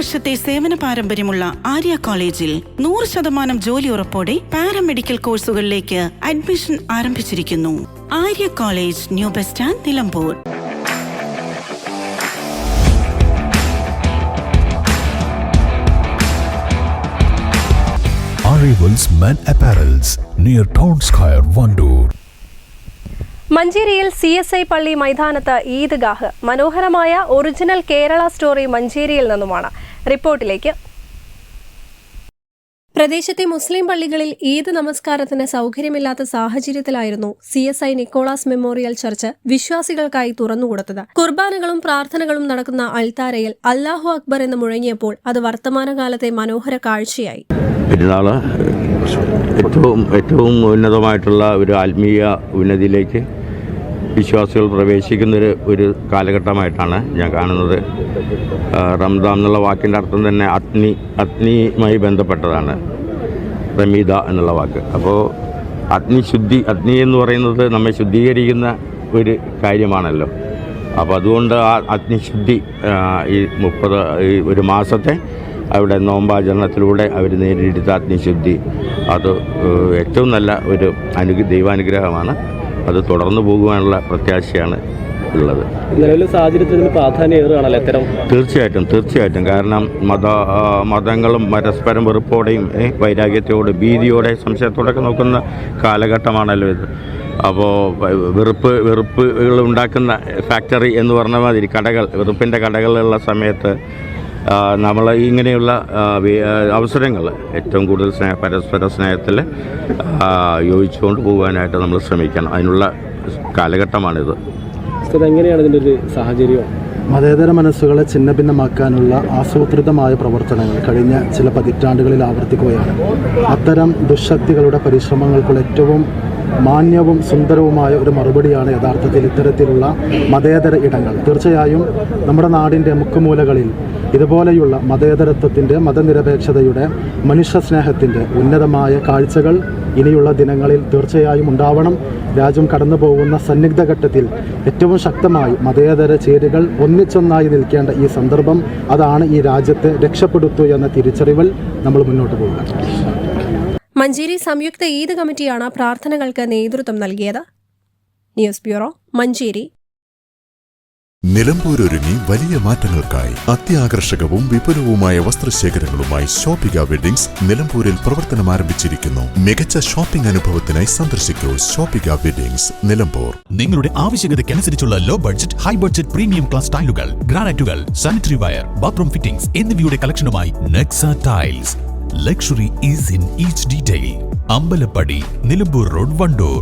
വർഷത്തെ സേവന പാരമ്പര്യമുള്ള ആര്യ കോളേജിൽ നൂറ് ശതമാനം ജോലി ഉറപ്പോടെ പാരാമെഡിക്കൽ കോഴ്സുകളിലേക്ക് അഡ്മിഷൻ ആരംഭിച്ചിരിക്കുന്നു. Arya college new bus stand Nilambur. Arrivals Men Apparels near Town Square, Vandoor. മഞ്ചേരിയിൽ സി എസ് ഐ പള്ളി മൈതാനത്ത് ഈദ്ഗാഹ്. മനോഹരമായ ഒറിജിനൽ കേരള സ്റ്റോറി മഞ്ചേരിയിൽ നിന്നുമാണ്. റിപ്പോർട്ടിലേക്ക്. പ്രദേശത്തെ മുസ്ലിം പള്ളികളിൽ ഈദ് നമസ്കാരത്തിന് സൗകര്യമില്ലാത്ത സാഹചര്യത്തിലായിരുന്നു C S I Nicholas memorial church വിശ്വാസികൾക്കായി തുറന്നുകൊടുത്തത്. കുർബാനകളും പ്രാർത്ഥനകളും നടക്കുന്ന അൽത്താരയിൽ അല്ലാഹു അക്ബർ എന്ന് മുഴങ്ങിയപ്പോൾ അത് വർത്തമാനകാലത്തെ മനോഹര കാഴ്ചയായി. ഏറ്റവും ഏറ്റവും ഉന്നതമായിട്ടുള്ള ഒരു ആത്മീയ ഉന്നതിയിലേക്ക് വിശ്വാസികൾ പ്രവേശിക്കുന്നൊരു ഒരു കാലഘട്ടമായിട്ടാണ് ഞാൻ കാണുന്നത്. റംദാം എന്നുള്ള വാക്കിന്റെ അർത്ഥം തന്നെ അഗ്നി അഗ്നിയുമായി ബന്ധപ്പെട്ടതാണ്. റമീദ എന്നുള്ള വാക്ക്. അപ്പോൾ അഗ്നിശുദ്ധി അഗ്നി എന്ന് പറയുന്നത് നമ്മെ ശുദ്ധീകരിക്കുന്ന ഒരു കാര്യമാണല്ലോ. അപ്പോൾ അതുകൊണ്ട് ആ അഗ്നിശുദ്ധി ഈ മുപ്പത് ഈ ഒരു മാസത്തെ അവിടെ നോമ്പാചരണത്തിലൂടെ അവർ നേരിടുത്ത അഗ്നിശുദ്ധി. അത് ഏറ്റവും നല്ല ഒരു അനു ദൈവാനുഗ്രഹമാണ്. അത് തുടർന്നു പോകുവാനുള്ള പ്രത്യാശയാണ് ഉള്ളത്. നിലവിലെ സാഹചര്യത്തിൽ ഇതിന് പ്രാധാന്യം ഏറുകയാണല്ലോ ഇത്തരം? തീർച്ചയായിട്ടും തീർച്ചയായിട്ടും. കാരണം മത മതങ്ങളും പരസ്പരം വെറുപ്പോടെയും വൈരാഗ്യത്തോടെ ഭീതിയോടെ സംശയത്തോടെയൊക്കെ നോക്കുന്ന കാലഘട്ടമാണല്ലോ ഇത്. അപ്പോൾ വെറുപ്പ് വെറുപ്പുകൾ ഉണ്ടാക്കുന്ന ഫാക്ടറി എന്ന് പറഞ്ഞ മാതിരി കടകൾ വെറുപ്പിന്റെ കടകളുള്ള സമയത്ത് നമ്മൾ ഇങ്ങനെയുള്ള അവസരങ്ങൾ ഏറ്റവും കൂടുതൽ സ്നേഹ പരസ്പര സ്നേഹത്തിൽ യോജിച്ചുകൊണ്ട് പോകാനായിട്ട് നമ്മൾ ശ്രമിക്കണം. അതിനുള്ള കാലഘട്ടമാണിത്. എങ്ങനെയാണ് ഇതിന്റെ ഒരു സാഹചര്യം? മതേതര മനസ്സുകളെ ഛിന്നഭിന്നമാക്കാനുള്ള ആസൂത്രിതമായ പ്രവർത്തനങ്ങൾ കഴിഞ്ഞ ചില പതിറ്റാണ്ടുകളിൽ ആവർത്തിക്കുകയാണ്. അത്തരം ദുശക്തികളുടെ പരിശ്രമങ്ങൾക്കുള്ള ഏറ്റവും മാന്യവും സുന്ദരവുമായ ഒരു മറുപടിയാണ് യഥാർത്ഥത്തിൽ ഇത്തരത്തിലുള്ള മതേതര ഇടങ്ങൾ. തീർച്ചയായും നമ്മുടെ നാടിന്റെ മുക്കുമൂലകളിൽ ഇതുപോലെയുള്ള മതേതരത്വത്തിന്റെ മതനിരപേക്ഷതയുടെ മനുഷ്യസ്നേഹത്തിന്റെ ഉന്നതമായ കാഴ്ചകൾ ഇനിയുള്ള ദിനങ്ങളിൽ തീർച്ചയായും ഉണ്ടാവണം. രാജ്യം കടന്നു പോകുന്ന സന്നിഗ്ധ ഘട്ടത്തിൽ ഏറ്റവും ശക്തമായി മതേതര ചേരികൾ ഒന്നിച്ചൊന്നായി നിൽക്കേണ്ട ഈ സന്ദർഭം അതാണ് ഈ രാജ്യത്തെ രക്ഷപ്പെടുത്തു എന്ന തിരിച്ചറിവൽ നമ്മൾ മുന്നോട്ട് പോകുക മഞ്ചേരി സംയുക്ത ഈദ് കമ്മിറ്റിയാണ് പ്രാർത്ഥനകൾക്ക് നേതൃത്വം നൽകിയത്. News bureau Manjeri. നിലമ്പൂരൊരുങ്ങി വലിയ മാറ്റങ്ങൾക്കായി അത്യാകർഷകവും വിപുലവുമായ വസ്ത്രശേഖരങ്ങളുമായി ഷോപ്പിക വെഡിങ്സ് നിലമ്പൂരിൽ പ്രവർത്തനം ആരംഭിച്ചിരിക്കുന്നു. മികച്ച ഷോപ്പിംഗ് അനുഭവത്തിനായി സന്ദർശിക്കൂ ഷോപ്പിക വെഡിങ്സ് നിലമ്പൂർ. നിങ്ങളുടെ ആവശ്യകതയ്ക്കനുസരിച്ചുള്ള low budget high budget premium class ടൈലുകൾ ഗ്രാനൈറ്റുകൾ സാനിറ്ററി വയർ ബാത്റൂം ഫിറ്റിംഗ്സ് എന്നിവയുടെ കളക്ഷനുമായി Nexa tiles luxury is in each detail Ambalappadi Nilambur road Vandoor.